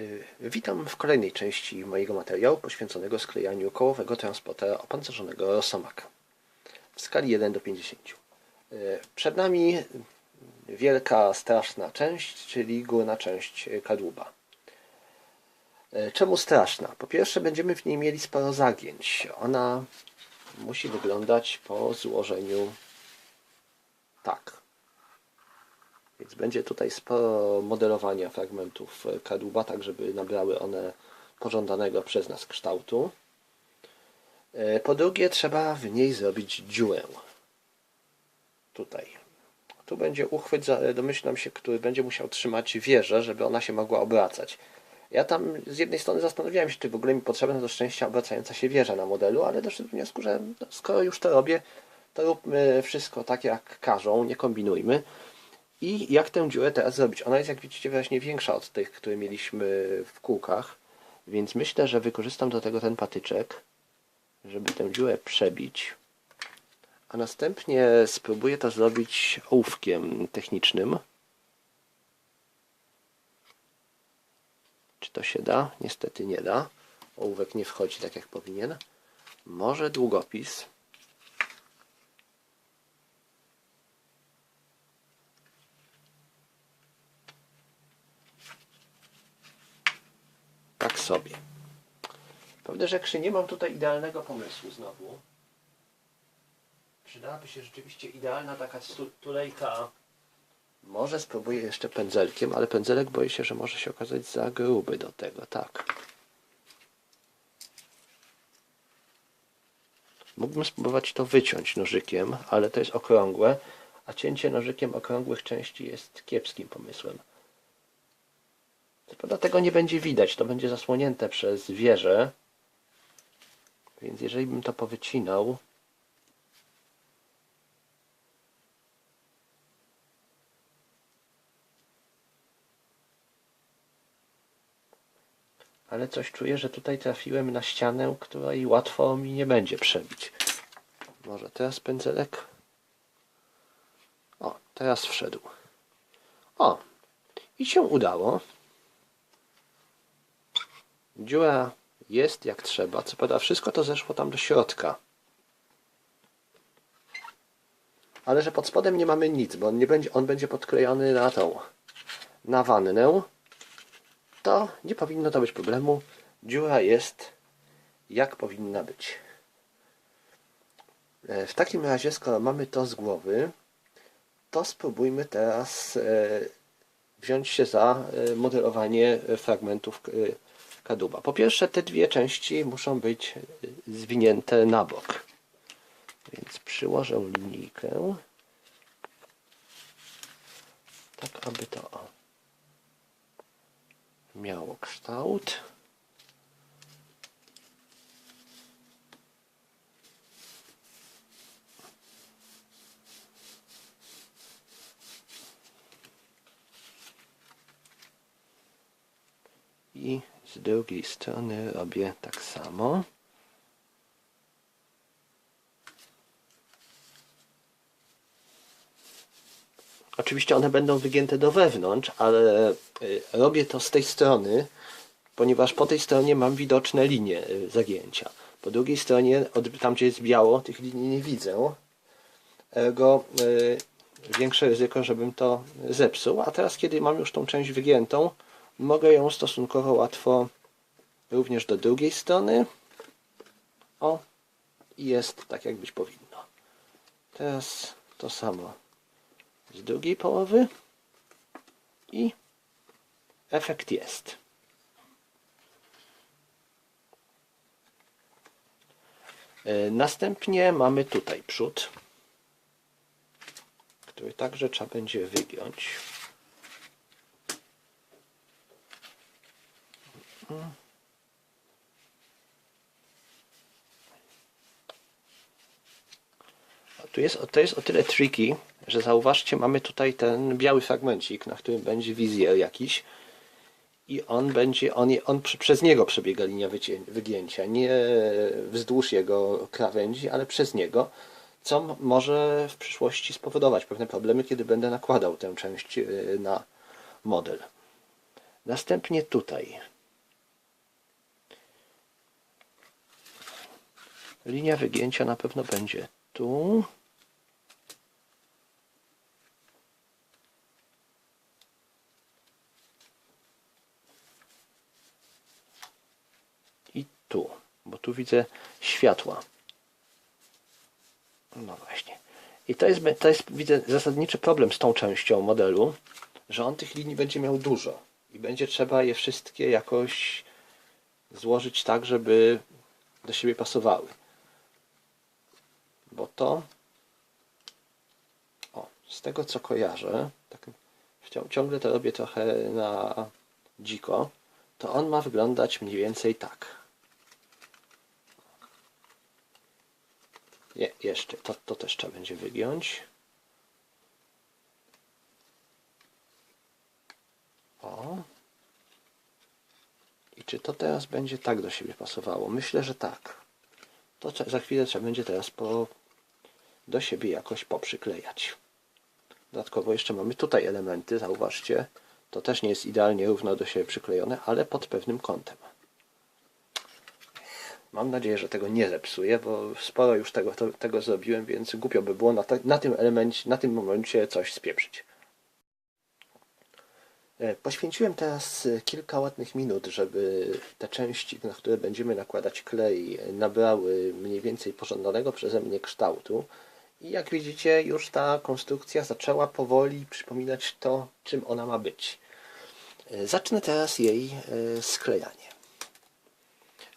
Y, Witam w kolejnej części mojego materiału poświęconego sklejaniu kołowego transportera opancerzonego Rosomaka w skali 1 do 50. Y, Przed nami wielka, straszna część, czyli górna część kadłuba. Y, Czemu straszna? Po pierwsze będziemy w niej mieli sporo zagięć. Ona musi wyglądać po złożeniu tak. Więc będzie tutaj sporo modelowania fragmentów kadłuba, tak żeby nabrały one pożądanego przez nas kształtu. E, Po drugie, trzeba w niej zrobić dziurę. Tutaj. Tu będzie uchwyt, domyślam się, który będzie musiał trzymać wieżę, żeby ona się mogła obracać. Ja tam z jednej strony zastanawiałem się, czy w ogóle mi potrzebna do szczęścia obracająca się wieża na modelu, ale doszedłem do wniosku, że no, skoro już to robię, to róbmy wszystko tak jak każą, nie kombinujmy. I jak tę dziurę teraz zrobić? Ona jest, jak widzicie, wyraźnie większa od tych, które mieliśmy w kółkach, więc myślę, że wykorzystam do tego ten patyczek, żeby tę dziurę przebić, a następnie spróbuję to zrobić ołówkiem technicznym. Czy to się da? Niestety nie da. Ołówek nie wchodzi tak jak powinien. Może długopis. Tak sobie. Prawdę rzekszy, nie mam tutaj idealnego pomysłu znowu. Przydałaby się rzeczywiście idealna taka tulejka. Może spróbuję jeszcze pędzelkiem, ale pędzelek boję się, że może się okazać za gruby do tego, tak. Mógłbym spróbować to wyciąć nożykiem, ale to jest okrągłe, a cięcie nożykiem okrągłych części jest kiepskim pomysłem. Prawda tego nie będzie widać, to będzie zasłonięte przez wieżę. Więc jeżeli bym to powycinał, ale coś czuję, że tutaj trafiłem na ścianę, której łatwo mi nie będzie przebić. Może teraz pędzelek? O, teraz wszedł. O, i się udało. Dziura jest jak trzeba. Co prawda wszystko to zeszło tam do środka. Ale że pod spodem nie mamy nic, bo on, nie będzie, on będzie podklejony na tą, na wannę, to nie powinno to być problemu. Dziura jest jak powinna być. E, W takim razie, skoro mamy to z głowy, to spróbujmy teraz e, wziąć się za e, modelowanie fragmentów Po pierwsze, te dwie części muszą być e, zwinięte na bok. Więc przyłożę linijkę tak, aby to miało kształt. I z drugiej strony robię tak samo. Oczywiście one będą wygięte do wewnątrz, ale y, robię to z tej strony, ponieważ po tej stronie mam widoczne linie y, zagięcia. Po drugiej stronie, tam gdzie jest biało, tych linii nie widzę. Ergo y, większe ryzyko, żebym to zepsuł. A teraz, kiedy mam już tą część wygiętą, mogę ją stosunkowo łatwo również do drugiej strony. O, jest tak, jak być powinno. Teraz to samo z drugiej połowy i efekt jest. E, Następnie mamy tutaj przód, który także trzeba będzie wygiąć. Tu jest, to jest o tyle tricky, że zauważcie, mamy tutaj ten biały fragmencik, na którym będzie wizjer jakiś i on będzie, on, on przez niego przebiega linia wygięcia, nie wzdłuż jego krawędzi, ale przez niego, co może w przyszłości spowodować pewne problemy, kiedy będę nakładał tę część y, na model. Następnie tutaj. Linia wygięcia na pewno będzie tu. I tu, bo tu widzę światła. No właśnie. I to jest, to jest, widzę, zasadniczy problem z tą częścią modelu, że on tych linii będzie miał dużo i będzie trzeba je wszystkie jakoś złożyć tak, żeby do siebie pasowały. Bo to, o, z tego co kojarzę, tak ciągle to robię trochę na dziko, to on ma wyglądać mniej więcej tak. Je, jeszcze, to, to też trzeba będzie wygiąć. O. I czy to teraz będzie tak do siebie pasowało? Myślę, że tak. To za chwilę trzeba będzie teraz po, do siebie jakoś poprzyklejać. Dodatkowo jeszcze mamy tutaj elementy, zauważcie. To też nie jest idealnie równo do siebie przyklejone, ale pod pewnym kątem. Mam nadzieję, że tego nie zepsuję, bo sporo już tego, to, tego zrobiłem, więc głupio by było na, na tym elemencie, na tym momencie coś spieprzyć. E, Poświęciłem teraz e, kilka ładnych minut, żeby te części, na które będziemy nakładać klej, e, nabrały mniej więcej pożądanego przeze mnie kształtu. I jak widzicie, już ta konstrukcja zaczęła powoli przypominać to, czym ona ma być. E, Zacznę teraz jej e, sklejanie.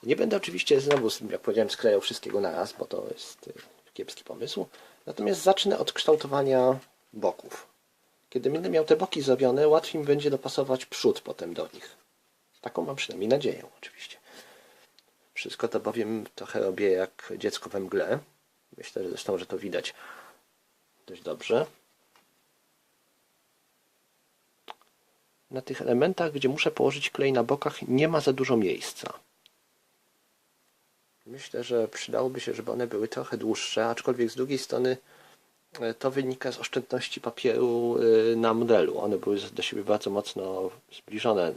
Nie będę oczywiście znowu, jak powiedziałem, sklejał wszystkiego na raz, bo to jest y, kiepski pomysł. Natomiast zacznę od kształtowania boków. Kiedy będę miał te boki zrobione, łatwiej mi będzie dopasować przód potem do nich. Taką mam przynajmniej nadzieję, oczywiście. Wszystko to bowiem trochę robię jak dziecko we mgle. Myślę że zresztą, że to widać dość dobrze. Na tych elementach, gdzie muszę położyć klej na bokach, nie ma za dużo miejsca. Myślę, że przydałoby się, żeby one były trochę dłuższe, aczkolwiek z drugiej strony e, to wynika z oszczędności papieru e, na modelu. One były do siebie bardzo mocno zbliżone, e,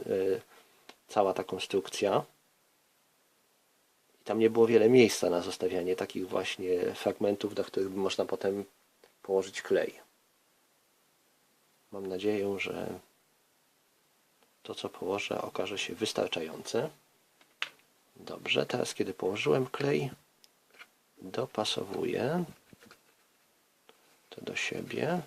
cała ta konstrukcja. I tam nie było wiele miejsca na zostawianie takich właśnie fragmentów, do których można potem położyć klej. Mam nadzieję, że to, co położę, okaże się wystarczające. Dobrze, teraz kiedy położyłem klej, dopasowuję to do siebie.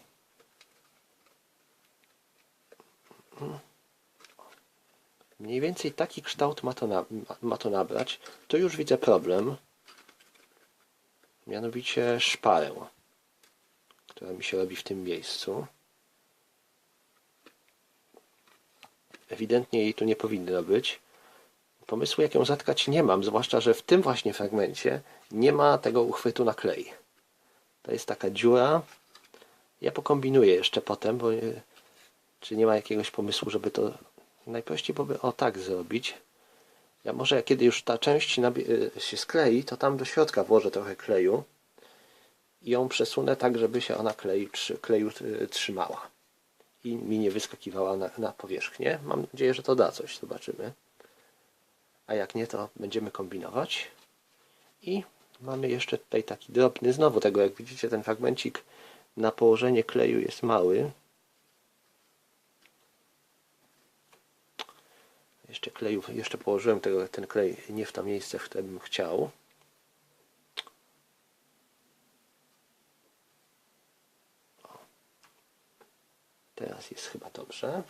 Mniej więcej taki kształt ma to, na, ma- to nabrać. Tu już widzę problem, mianowicie szparę, która mi się robi w tym miejscu. Ewidentnie jej tu nie powinno być. Pomysłu, jak ją zatkać, nie mam, zwłaszcza, że w tym właśnie fragmencie nie ma tego uchwytu na klej. To jest taka dziura. Ja pokombinuję jeszcze potem, bo czy nie ma jakiegoś pomysłu, żeby to najprościej byłoby o tak zrobić. Ja może kiedy już ta część nabie- się sklei, to tam do środka włożę trochę kleju i ją przesunę tak, żeby się ona klei, kleju y, trzymała i mi nie wyskakiwała na, na powierzchnię. Mam nadzieję, że to da coś, zobaczymy. A jak nie, to będziemy kombinować. I mamy jeszcze tutaj taki drobny, znowu tego, jak widzicie, ten fragmencik na położenie kleju jest mały. Jeszcze kleju, jeszcze położyłem tego, ten klej nie w to miejsce, w którym bym chciał. O. Teraz jest chyba dobrze.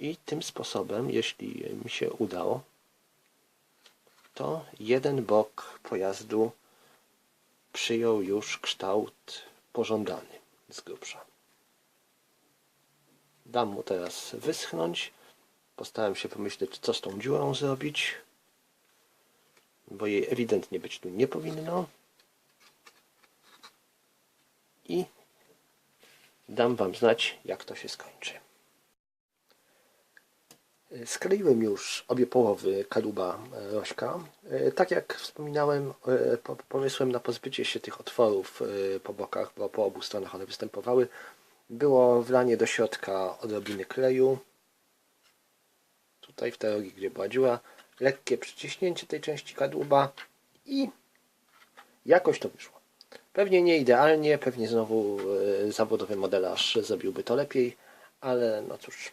I tym sposobem, jeśli mi się udało, to jeden bok pojazdu przyjął już kształt pożądany z grubsza. Dam mu teraz wyschnąć. Postaram się pomyśleć, co z tą dziurą zrobić, bo jej ewidentnie być tu nie powinno. I dam Wam znać, jak to się skończy. Skleiłem już obie połowy kadłuba e, rośka. E, Tak jak wspominałem, e, po- pomysłem na pozbycie się tych otworów po bokach, bo po obu stronach one występowały, było wlanie do środka odrobiny kleju. Tutaj w te rogi, gdzie była dziura, lekkie przyciśnięcie tej części kadłuba i jakoś to wyszło. Pewnie nie idealnie, pewnie znowu e, zawodowy modelarz zrobiłby to lepiej, ale no cóż,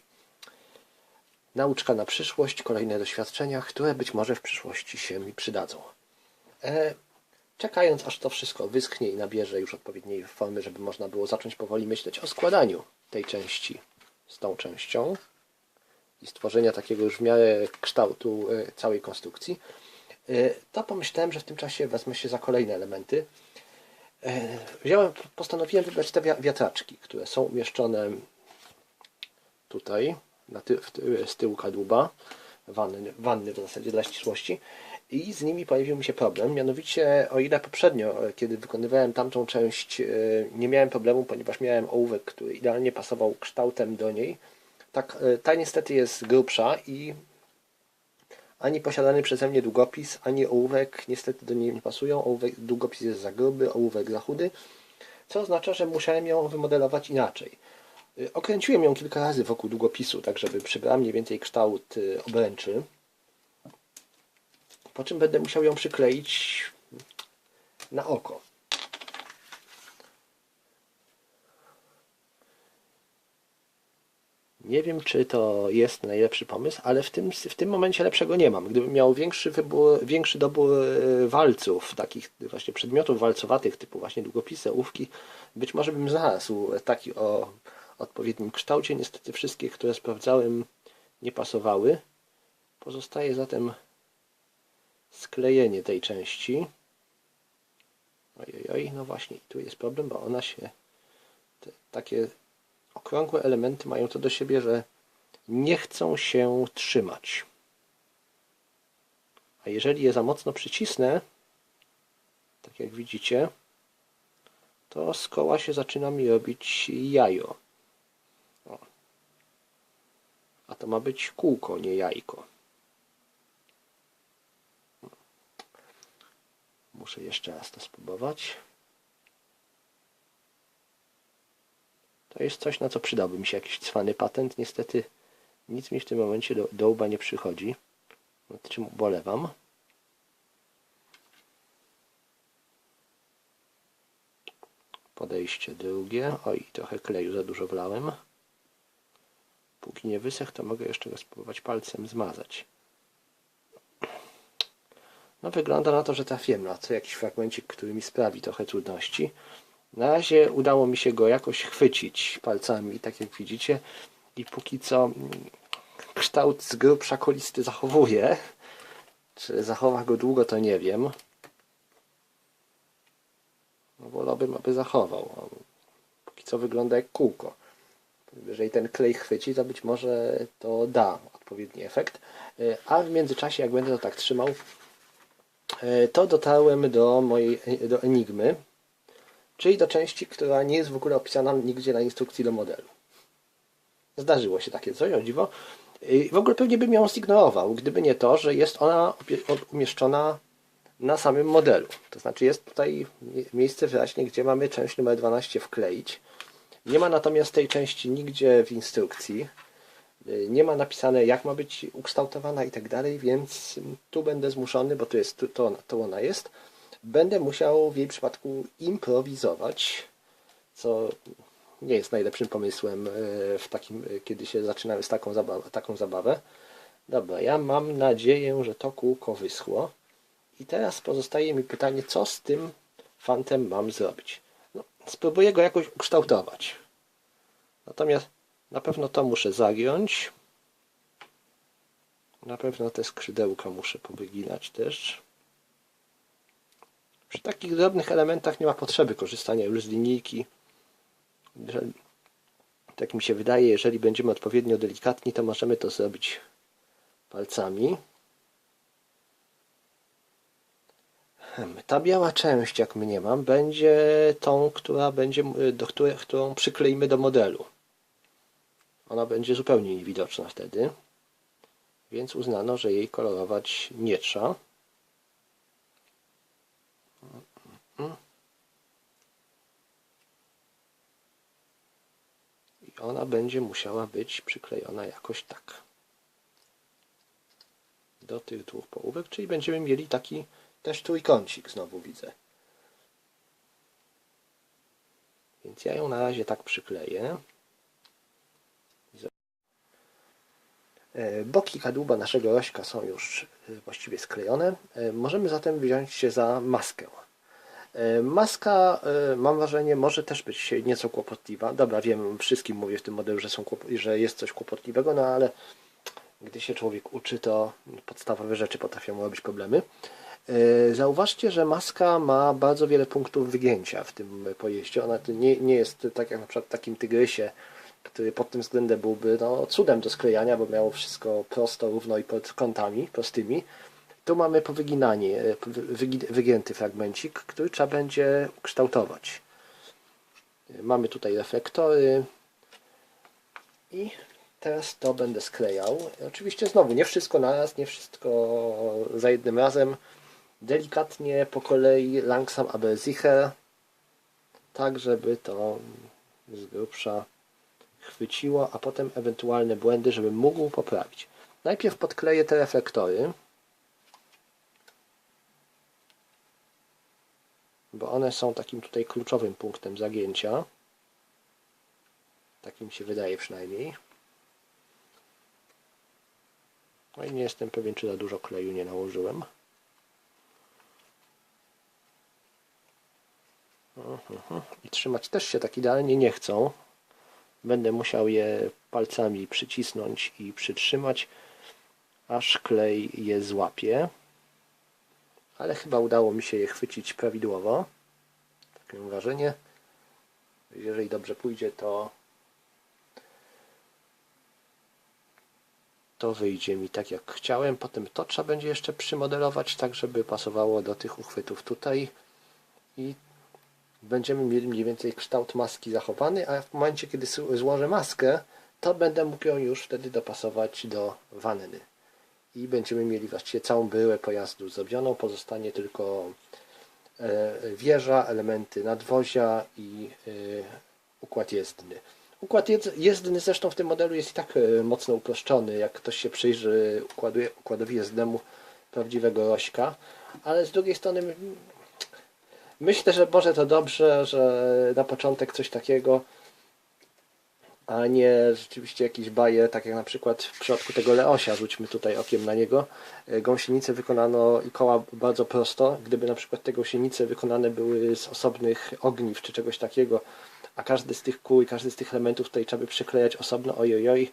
nauczka na przyszłość, kolejne doświadczenia, które być może w przyszłości się mi przydadzą. E, czekając aż to wszystko wyschnie i nabierze już odpowiedniej formy, żeby można było zacząć powoli myśleć o składaniu tej części z tą częścią i stworzenia takiego już w miarę kształtu e, całej konstrukcji, e, to pomyślałem, że w tym czasie wezmę się za kolejne elementy. E, Wziąłem, postanowiłem wybrać te wia- wiatraczki, które są umieszczone tutaj, na ty- z tyłu kadłuba, wanny, wanny w zasadzie dla ścisłości. I z nimi pojawił mi się problem. Mianowicie, o ile poprzednio, e, kiedy wykonywałem tamtą część, e, nie miałem problemu, ponieważ miałem ołówek, który idealnie pasował kształtem do niej, tak e, ta niestety jest grubsza i ani posiadany przeze mnie długopis, ani ołówek niestety do niej nie pasują. Ołówek, długopis jest za gruby, ołówek za chudy, co oznacza, że musiałem ją wymodelować inaczej. Okręciłem ją kilka razy wokół długopisu, tak żeby przybrała mniej więcej kształt obręczy. Po czym będę musiał ją przykleić na oko. Nie wiem, czy to jest najlepszy pomysł, ale w tym, w tym momencie lepszego nie mam. Gdybym miał większy, wybór, większy dobór e, walców, takich właśnie przedmiotów walcowatych, typu właśnie długopisy, ołówki, być może bym znalazł taki o odpowiednim kształcie. Niestety wszystkie, które sprawdzałem, nie pasowały. Pozostaje zatem sklejenie tej części. Ojej, oj, no właśnie, tu jest problem, bo ona się te, takie okrągłe elementy mają to do siebie, że nie chcą się trzymać. A jeżeli je za mocno przycisnę, tak jak widzicie, to z koła się zaczyna mi robić jajo. O. A to ma być kółko, nie jajko. Muszę jeszcze raz to spróbować. To jest coś, na co przydałby mi się jakiś cwany patent. Niestety nic mi w tym momencie do, do łba nie przychodzi. Nad czym ubolewam. Podejście drugie. Oj, trochę kleju za dużo wlałem. Póki nie wysech, to mogę jeszcze go spróbować palcem zmazać. No wygląda na to, że trafiłem na co jakiś fragmencik, który mi sprawi trochę trudności. Na razie udało mi się go jakoś chwycić palcami, tak jak widzicie. I póki co mm, kształt z grubsza kolisty zachowuje. Czy zachowa go długo, to nie wiem. No wolałbym, aby zachował. On Póki co wygląda jak kółko. Jeżeli ten klej chwyci, to być może to da odpowiedni efekt. E, A w międzyczasie, jak będę to tak trzymał, to dotarłem do mojej do enigmy, czyli do części, która nie jest w ogóle opisana nigdzie na instrukcji do modelu. Zdarzyło się takie coś, o dziwo. I W ogóle pewnie bym ją zignorował, gdyby nie to, że jest ona umieszczona na samym modelu. To znaczy jest tutaj mie- miejsce wyraźnie, gdzie mamy część numer 12 wkleić. Nie ma natomiast tej części nigdzie w instrukcji. Y, Nie ma napisane, jak ma być ukształtowana i tak dalej, więc tu będę zmuszony, bo tu jest, tu, to, ona- to ona jest. Będę musiał w jej przypadku improwizować, co nie jest najlepszym pomysłem e, w takim, e, kiedy się zaczynamy z taką zabawę, taką zabawę. Dobra, ja mam nadzieję, że to kółko wyschło. I teraz pozostaje mi pytanie, co z tym fantem mam zrobić. No, spróbuję go jakoś ukształtować. Natomiast na pewno to muszę zagiąć. Na pewno te skrzydełka muszę powyginać też. Przy takich drobnych elementach nie ma potrzeby korzystania już z linijki. Jeżeli, tak mi się wydaje, jeżeli będziemy odpowiednio delikatni, to możemy to zrobić palcami. Ta biała część, jak mniemam, będzie tą, która będzie, do której, którą przykleimy do modelu. Ona będzie zupełnie niewidoczna wtedy. więc uznano, że jej kolorować nie trzeba. I ona będzie musiała być przyklejona jakoś tak do tych dwóch połówek, czyli będziemy mieli taki też trójkącik znowu widzę. Więc ja ją na razie tak przykleję. Boki kadłuba naszego rośka są już e, właściwie sklejone. E, Możemy zatem wziąć się za maskę. E, Maska, e, mam wrażenie, może też być nieco kłopotliwa. Dobra, wiem, wszystkim mówię w tym modelu, że, są że jest coś kłopotliwego, no ale gdy się człowiek uczy, to podstawowe rzeczy potrafią robić problemy. E, Zauważcie, że maska ma bardzo wiele punktów wygięcia w tym pojeździe. Ona nie, nie jest tak jak na przykład w takim tygrysie, który pod tym względem byłby no, cudem do sklejania, bo miało wszystko prosto, równo i pod kątami prostymi. Tu mamy powyginanie, e, wygi- wygięty fragmencik, który trzeba będzie ukształtować. E, Mamy tutaj reflektory i teraz to będę sklejał. Oczywiście znowu nie wszystko naraz, nie wszystko za jednym razem. Delikatnie po kolei, langsam aber sicher, tak żeby to z grubsza chwyciło, a potem ewentualne błędy, żebym mógł poprawić. Najpierw podkleję te reflektory, bo one są takim tutaj kluczowym punktem zagięcia. Tak mi się wydaje przynajmniej. No i nie jestem pewien, czy za dużo kleju nie nałożyłem. Mhm. I trzymać też się tak idealnie nie chcą. Będę musiał je palcami przycisnąć i przytrzymać, aż klej je złapie. Ale chyba udało mi się je chwycić prawidłowo. Takie mam wrażenie. Jeżeli dobrze pójdzie, to to wyjdzie mi tak jak chciałem. Potem to trzeba będzie jeszcze przymodelować tak, żeby pasowało do tych uchwytów tutaj i będziemy mieli mniej więcej kształt maski zachowany, a w momencie, kiedy złożę maskę, to będę mógł ją już wtedy dopasować do wanny. I będziemy mieli właściwie całą byłę pojazdu zrobioną, pozostanie tylko e, wieża, elementy nadwozia i e, układ jezdny. Układ jezdny zresztą w tym modelu jest i tak e, mocno uproszczony, jak ktoś się przyjrzy układu, układowi jezdnemu prawdziwego Rośka, ale z drugiej strony myślę, że może to dobrze, że na początek coś takiego, a nie rzeczywiście jakiś bajer, tak jak na przykład w przypadku tego Leosia, rzućmy tutaj okiem na niego. E, Gąsienicę wykonano i koła bardzo prosto. Gdyby na przykład te gąsienice wykonane były z osobnych ogniw czy czegoś takiego, a każdy z tych kół i każdy z tych elementów tutaj trzeba by przyklejać osobno, ojojoj,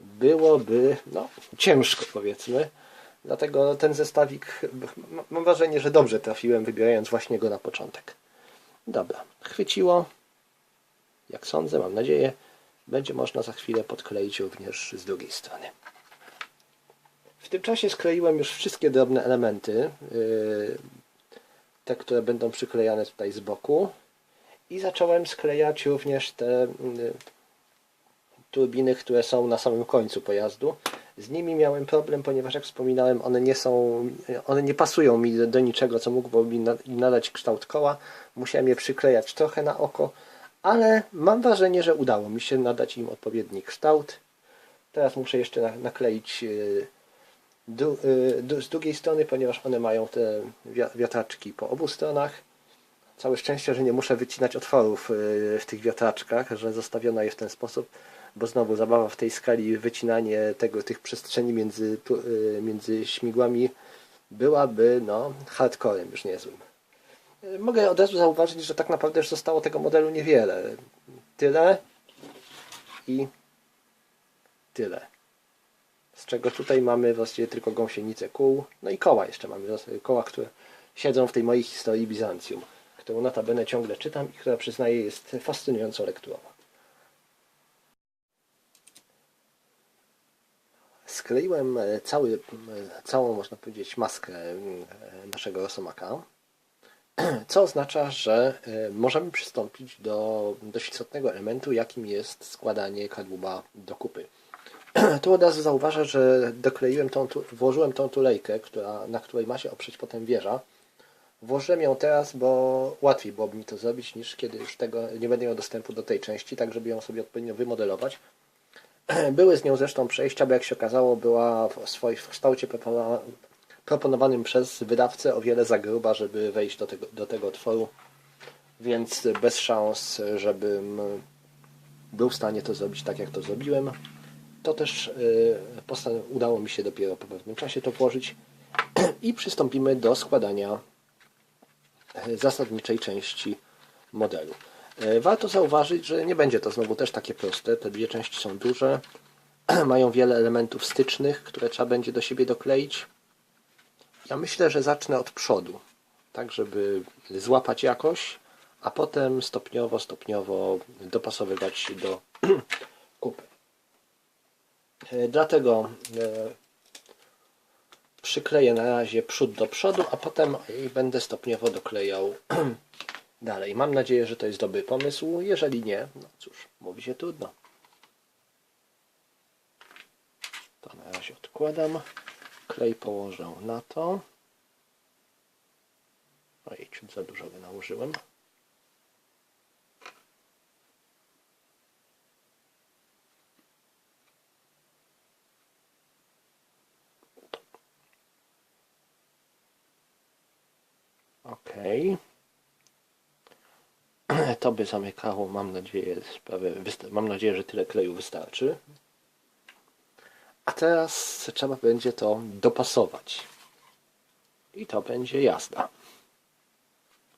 byłoby no, ciężko powiedzmy. Dlatego ten zestawik, mam wrażenie, że dobrze trafiłem, wybierając właśnie go na początek. Dobra, chwyciło. Jak sądzę, mam nadzieję, będzie można za chwilę podkleić również z drugiej strony. W tym czasie skleiłem już wszystkie drobne elementy, yy, te, które będą przyklejane tutaj z boku i zacząłem sklejać również te yy, turbiny, które są na samym końcu pojazdu. Z nimi miałem problem, ponieważ jak wspominałem, one nie są, one nie pasują mi do, niczego, co mógłby nadać kształt koła. Musiałem je przyklejać trochę na oko, ale mam wrażenie, że udało mi się nadać im odpowiedni kształt. Teraz muszę jeszcze na- nakleić yy, du, z drugiej strony, ponieważ one mają te wia- wiatraczki po obu stronach. Całe szczęście, że nie muszę wycinać otworów yy, w tych wiatraczkach, że zostawiono je w ten sposób, bo znowu zabawa w tej skali, wycinanie tego, tych przestrzeni między, yy, między śmigłami byłaby no, hardcorem już niezłym. Mogę od razu zauważyć, że tak naprawdę już zostało tego modelu niewiele. Tyle i tyle. Z czego tutaj mamy właściwie tylko gąsienicę kół, no i koła jeszcze mamy, koła, które siedzą w tej mojej historii Bizancjum, którą notabene ciągle czytam i która przyznaję jest fascynującą lekturą. Skleiłem e, cały, e, całą, można powiedzieć, maskę e, naszego rosomaka, co oznacza, że możemy przystąpić do dość istotnego elementu, jakim jest składanie kadłuba do kupy. Tu od razu zauważę, że dokleiłem tą, włożyłem tą tulejkę, która, na której ma się oprzeć potem wieża. Włożyłem ją teraz, bo łatwiej byłoby mi to zrobić niż kiedy już tego nie będę miał dostępu do tej części, tak żeby ją sobie odpowiednio wymodelować. Były z nią zresztą przejścia, bo jak się okazało, była w swoim kształcie proponowanym przez wydawcę o wiele za gruba, żeby wejść do tego, do tego otworu, więc bez szans, żebym był w stanie to zrobić tak, jak to zrobiłem. To też y, udało mi się dopiero po pewnym czasie to włożyć i przystąpimy do składania e, zasadniczej części modelu. E, Warto zauważyć, że nie będzie to znowu też takie proste. Te dwie części są duże, mają wiele elementów stycznych, które trzeba będzie do siebie dokleić. Ja myślę, że zacznę od przodu, tak żeby złapać jakoś, a potem stopniowo, stopniowo dopasowywać się do kupy. E, Dlatego e, przykleję na razie przód do przodu, a potem będę stopniowo doklejał dalej. Mam nadzieję, że to jest dobry pomysł. Jeżeli nie, no cóż, mówi się trudno. To na razie odkładam. Klej położę na to. Oj, ciut za dużo go nałożyłem. Okej. To by zamykało, mam nadzieję, sprawę. Mam nadzieję, że tyle kleju wystarczy. A teraz trzeba będzie to dopasować. I to będzie jazda.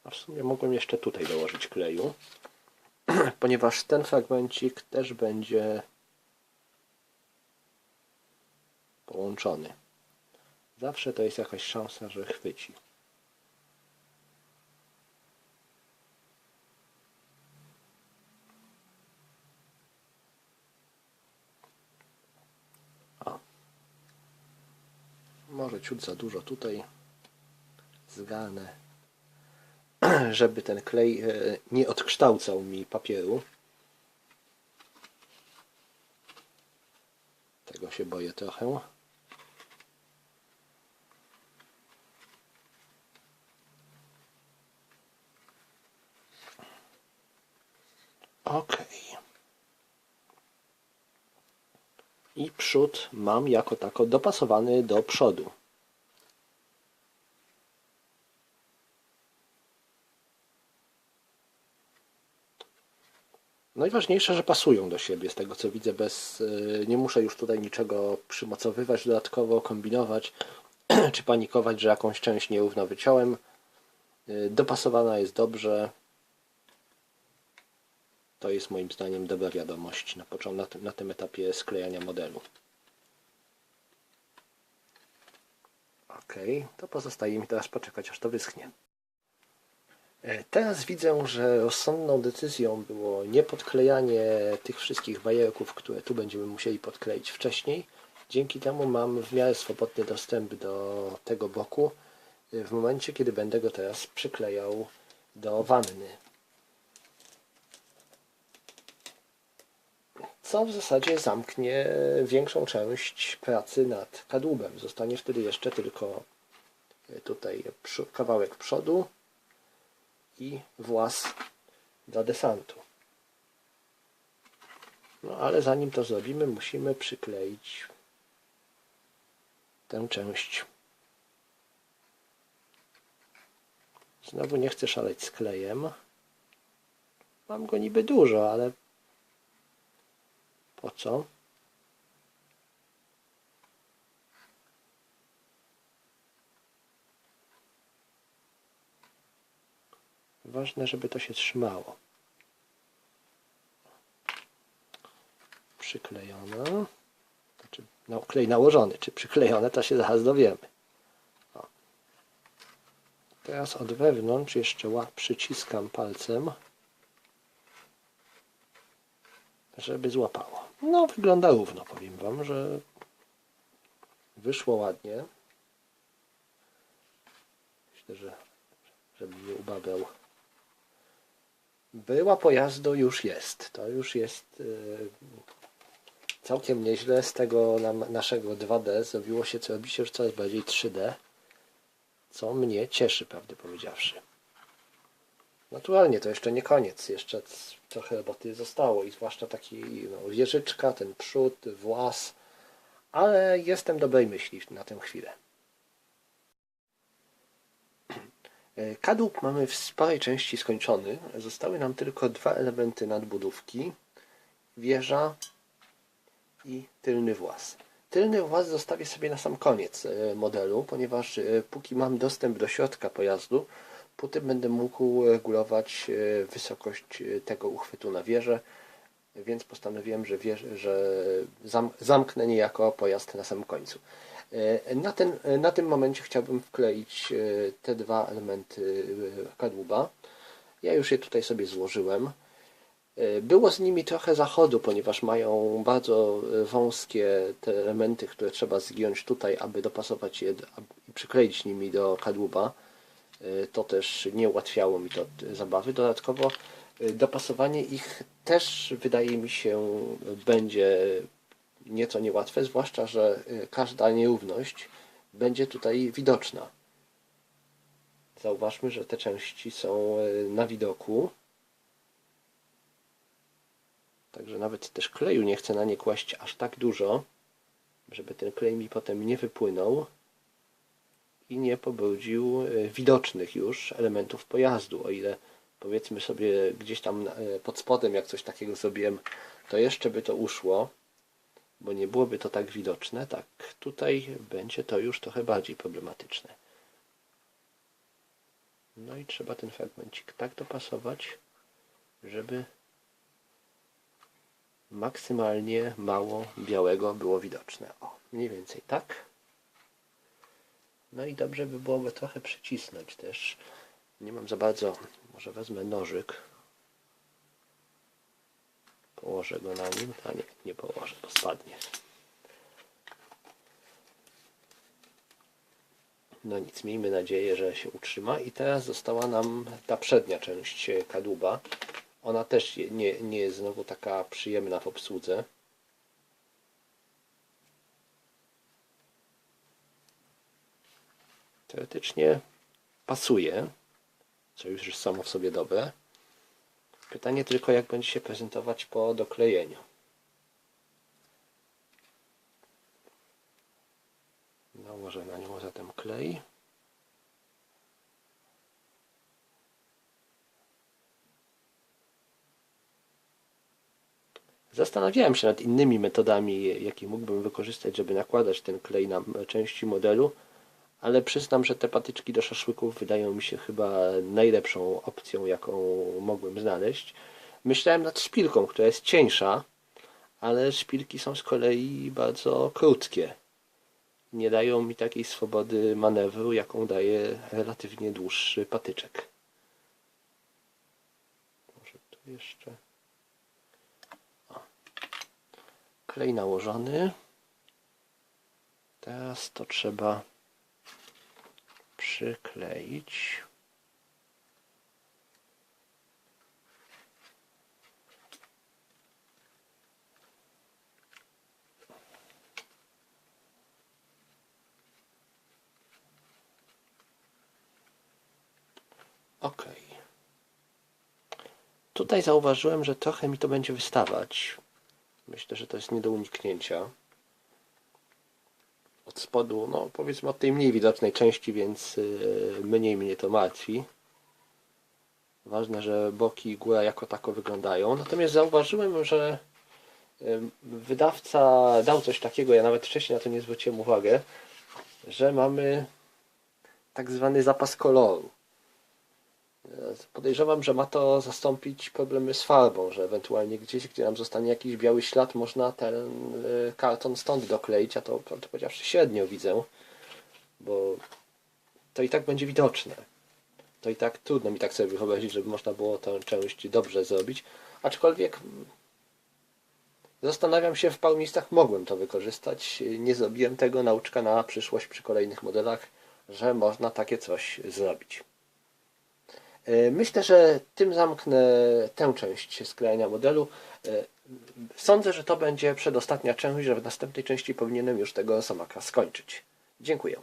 A w sumie mogłem jeszcze tutaj dołożyć kleju, ponieważ ten fragmencik też będzie połączony. Zawsze to jest jakaś szansa, że chwyci. Może ciut za dużo tutaj zgarnę, żeby ten klej e, nie odkształcał mi papieru. Tego się boję trochę. Ok. I przód mam jako tako dopasowany do przodu. Najważniejsze, że pasują do siebie, z tego co widzę, bez, y, nie muszę już tutaj niczego przymocowywać dodatkowo, kombinować, czy panikować, że jakąś część nierówno wyciąłem. Y, Dopasowana jest dobrze. To jest moim zdaniem dobra wiadomość na, na, tym, na tym etapie sklejania modelu. Ok, to pozostaje mi teraz poczekać, aż to wyschnie. E, Teraz widzę, że rozsądną decyzją było nie podklejanie tych wszystkich bajerków, które tu będziemy musieli podkleić wcześniej. Dzięki temu mam w miarę swobodny dostęp do tego boku e, w momencie, kiedy będę go teraz przyklejał do wanny. Co w zasadzie zamknie większą część pracy nad kadłubem. Zostanie wtedy jeszcze tylko e, tutaj kawałek przodu i włas dla desantu. No ale zanim to zrobimy, musimy przykleić tę część. Znowu nie chcę szaleć z klejem. Mam go niby dużo, ale po co? Ważne, żeby to się trzymało. Przyklejone. Znaczy, no, klej nałożony. Czy przyklejone, to się zaraz dowiemy. O. Teraz od wewnątrz jeszcze łap przyciskam palcem, żeby złapało. No, wygląda równo, powiem Wam, że wyszło ładnie. Myślę, że żeby nie ubawiał. Była pojazdu już jest. To już jest yy, całkiem nieźle. Z tego naszego 2D zrobiło się, co robi się już coraz bardziej 3D, co mnie cieszy, prawdę powiedziawszy. Naturalnie to jeszcze nie koniec, jeszcze trochę roboty zostało i zwłaszcza taki no, wieżyczka, ten przód, włas, ale jestem dobrej myśli na tę chwilę. E, Kadłub mamy w sporej części skończony. Zostały nam tylko dwa elementy nadbudówki. Wieża i tylny włas. Tylny włas zostawię sobie na sam koniec e, modelu, ponieważ e, póki mam dostęp do środka pojazdu, potem będę mógł regulować e, wysokość e, tego uchwytu na wieżę, więc postanowiłem, że, wież, że zam, zamknę niejako pojazd na samym końcu. E, Na, ten, na tym momencie chciałbym wkleić e, te dwa elementy e, kadłuba. Ja już je tutaj sobie złożyłem. E, Było z nimi trochę zachodu, ponieważ mają bardzo e, wąskie te elementy, które trzeba zgiąć tutaj, aby dopasować je i przykleić nimi do kadłuba. E, To też nie ułatwiało mi to e, zabawy. Dodatkowo e, dopasowanie ich też wydaje mi się będzie nieco niełatwe, zwłaszcza, że każda nierówność będzie tutaj widoczna. Zauważmy, że te części są na widoku. Także nawet też kleju nie chcę na nie kłaść aż tak dużo, żeby ten klej mi potem nie wypłynął i nie pobrudził e, widocznych już elementów pojazdu. O ile powiedzmy sobie gdzieś tam e, pod spodem, jak coś takiego zrobiłem, to jeszcze by to uszło, bo nie byłoby to tak widoczne. Tak, tutaj będzie to już trochę bardziej problematyczne. No i trzeba ten fragmencik tak dopasować, żeby maksymalnie mało białego było widoczne. O, mniej więcej tak. No i dobrze by było go trochę przycisnąć też. Nie mam za bardzo, może wezmę nożyk. Położę go na nim, a nie, nie położę, bo spadnie. No nic, miejmy nadzieję, że się utrzyma. I teraz została nam ta przednia część e, kadłuba. Ona też nie, nie jest znowu taka przyjemna w obsłudze. Teoretycznie pasuje, co już jest samo w sobie dobre. Pytanie tylko, jak będzie się prezentować po doklejeniu. Nałożę na nią zatem klej. Zastanawiałem się nad innymi metodami, jakie mógłbym wykorzystać, żeby nakładać ten klej na części modelu, ale przyznam, że te patyczki do szaszłyków wydają mi się chyba najlepszą opcją, jaką mogłem znaleźć. Myślałem nad szpilką, która jest cieńsza, ale szpilki są z kolei bardzo krótkie. Nie dają mi takiej swobody manewru, jaką daje relatywnie dłuższy patyczek. Może tu jeszcze. O. Klej nałożony. Teraz to trzeba przykleić. Ok. Tutaj zauważyłem, że trochę mi to będzie wystawać. Myślę, że to jest nie do uniknięcia. Od spodu, no powiedzmy od tej mniej widocznej części, więc yy, mniej mnie to martwi. Ważne, że boki i góra jako tako wyglądają. Natomiast zauważyłem, że yy, wydawca dał coś takiego, ja nawet wcześniej na to nie zwróciłem uwagę, że mamy tak zwany zapas koloru. Podejrzewam, że ma to zastąpić problemy z farbą, że ewentualnie gdzieś, gdzie nam zostanie jakiś biały ślad, można ten y, karton stąd dokleić, a to prawdę powiedziawszy średnio widzę, bo to i tak będzie widoczne. To i tak trudno mi tak sobie wyobrazić, żeby można było tę część dobrze zrobić, aczkolwiek zastanawiam się, w paru miejscach mogłem to wykorzystać, nie zrobiłem tego, nauczka na przyszłość przy kolejnych modelach, że można takie coś zrobić. E, Myślę, że tym zamknę tę część sklejania modelu. E, Sądzę, że to będzie przedostatnia część, że w następnej części powinienem już tego Rosomaka skończyć. Dziękuję.